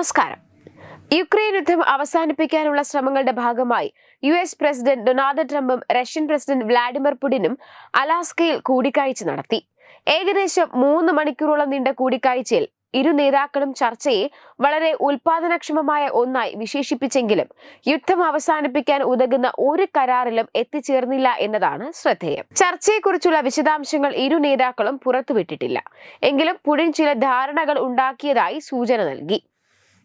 നമസ്കാരം. യുക്രൈൻ യുദ്ധം അവസാനിപ്പിക്കാനുള്ള ശ്രമങ്ങളുടെ ഭാഗമായി യു എസ് പ്രസിഡന്റ് ഡൊണാൾഡ് ട്രംപും റഷ്യൻ പ്രസിഡന്റ് വ്ളാഡിമിർ പുടിനും അലാസ്കയിൽ കൂടിക്കാഴ്ച നടത്തി. ഏകദേശം മൂന്ന് മണിക്കൂറോളം നീണ്ട കൂടിക്കാഴ്ചയിൽ ഇരു നേതാക്കളും ചർച്ചയെ വളരെ ഉൽപാദനക്ഷമമായ ഒന്നായി വിശേഷിപ്പിച്ചെങ്കിലും യുദ്ധം അവസാനിപ്പിക്കാൻ ഉതകുന്ന ഒരു കരാറിലും എത്തിച്ചേർന്നില്ല എന്നതാണ് ശ്രദ്ധേയം. ചർച്ചയെക്കുറിച്ചുള്ള വിശദാംശങ്ങൾ ഇരു നേതാക്കളും പുറത്തുവിട്ടിട്ടില്ല. എങ്കിലും പുടിൻ ചില ധാരണകൾ ഉണ്ടാക്കിയതായി സൂചന നൽകി.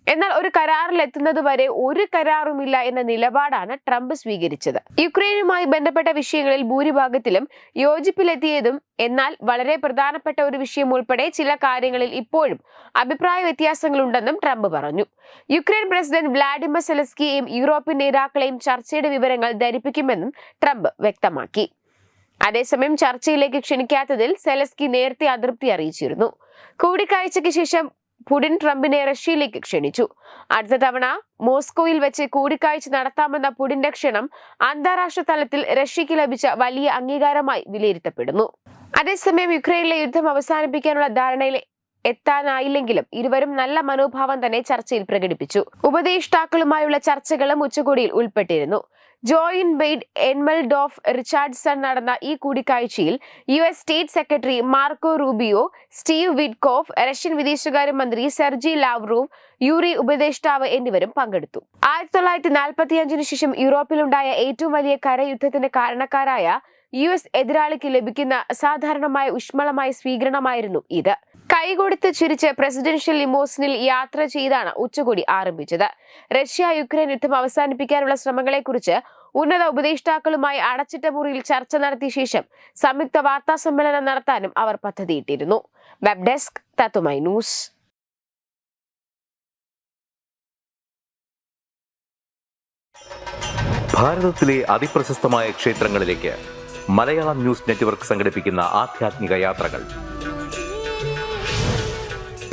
എന്നാൽ ഒരു കരാറിൽ എത്തുന്നത് വരെ ഒരു കരാറുമില്ല എന്ന നിലപാടാണ് ട്രംപ് സ്വീകരിച്ചത്. യുക്രൈനുമായി ബന്ധപ്പെട്ട വിഷയങ്ങളിൽ ഭൂരിഭാഗത്തിലും യോജിപ്പിലെത്തിയതും എന്നാൽ വളരെ പ്രധാനപ്പെട്ട ഒരു വിഷയം ഉൾപ്പെടെ ചില കാര്യങ്ങളിൽ ഇപ്പോഴും അഭിപ്രായ വ്യത്യാസങ്ങളുണ്ടെന്നും ട്രംപ് പറഞ്ഞു. യുക്രൈൻ പ്രസിഡന്റ് വ്ളാഡിമിർ സെലസ്കിയെയും യൂറോപ്യൻ നേതാക്കളെയും ചർച്ചയുടെ വിവരങ്ങൾ ധരിപ്പിക്കുമെന്നും ട്രംപ് വ്യക്തമാക്കി. അതേസമയം ചർച്ചയിലേക്ക് ക്ഷണിക്കാത്തതിൽ സെലസ്കി നേരത്തെ അതൃപ്തി അറിയിച്ചിരുന്നു. കൂടിക്കാഴ്ചയ്ക്ക് ശേഷം പുടിൻ ട്രംപിനെ റഷ്യയിലേക്ക് ക്ഷണിച്ചു. അടുത്ത തവണ മോസ്കോയിൽ വെച്ച് കൂടിക്കാഴ്ച നടത്താമെന്ന പുടിന്റെ ക്ഷണം അന്താരാഷ്ട്ര തലത്തിൽ റഷ്യയ്ക്ക് ലഭിച്ച വലിയ അംഗീകാരമായി വിലയിരുത്തപ്പെടുന്നു. അതേസമയം യുക്രൈനിലെ യുദ്ധം അവസാനിപ്പിക്കാനുള്ള ധാരണയിൽ എത്താനായില്ലെങ്കിലും ഇരുവരും നല്ല മനോഭാവം തന്നെ ചർച്ചയിൽ പ്രകടിപ്പിച്ചു. ഉപദേഷ്ടാക്കളുമായുള്ള ചർച്ചകളും ഉച്ചകോടിയിൽ ഉൾപ്പെട്ടിരുന്നു. ജോയിൻ ബെയ്ഡ് എൻമൽഡോഫ് റിച്ചാർഡ്സൺ നടന്ന ഈ കൂടിക്കാഴ്ചയിൽ U S state secretary Marco Rubio Steve Witkoff Russian വിദേശകാര്യമന്ത്രി സെർജി ലാവ്റോവ് യൂറി ഉപദേഷ്ടാവ് എന്നിവരും പങ്കെടുത്തു. ആയിരത്തി തൊള്ളായിരത്തി നാൽപ്പത്തിയഞ്ചിനു ശേഷം യൂറോപ്പിലുണ്ടായ ഏറ്റവും വലിയ കരയുദ്ധത്തിന്റെ കാരണക്കാരായ യു എസ് എതിരാളിക്ക് ലഭിക്കുന്ന സാധാരണമായ ഊഷ്മളമായ സ്വീകരണമായിരുന്നു ഇത്. കൈകൊടുത്ത് ചിരിച്ച് പ്രസിഡൻഷ്യൽ ലിമോസിനിൽ യാത്ര ചെയ്താണ് ഉച്ചകോടി ആരംഭിച്ചത്. റഷ്യ യുക്രൈൻ യുദ്ധം അവസാനിപ്പിക്കാനുള്ള ശ്രമങ്ങളെക്കുറിച്ച് ഉന്നത ഉപദേഷ്ടാക്കളുമായി അടച്ചിട്ട മുറിയിൽ ചർച്ച നടത്തിയ ശേഷം സംയുക്ത വാർത്താ സമ്മേളനം നടത്താനും അവർ പദ്ധതിയിട്ടിരുന്നു. വെബ് ഡെസ്ക് തത്തുമൈ ന്യൂസ്. ഭാരതത്തിലെ ക്ഷേത്രങ്ങളിലേക്ക് മലയാളം ന്യൂസ് നെറ്റ്വർക്ക് യാത്രകൾ.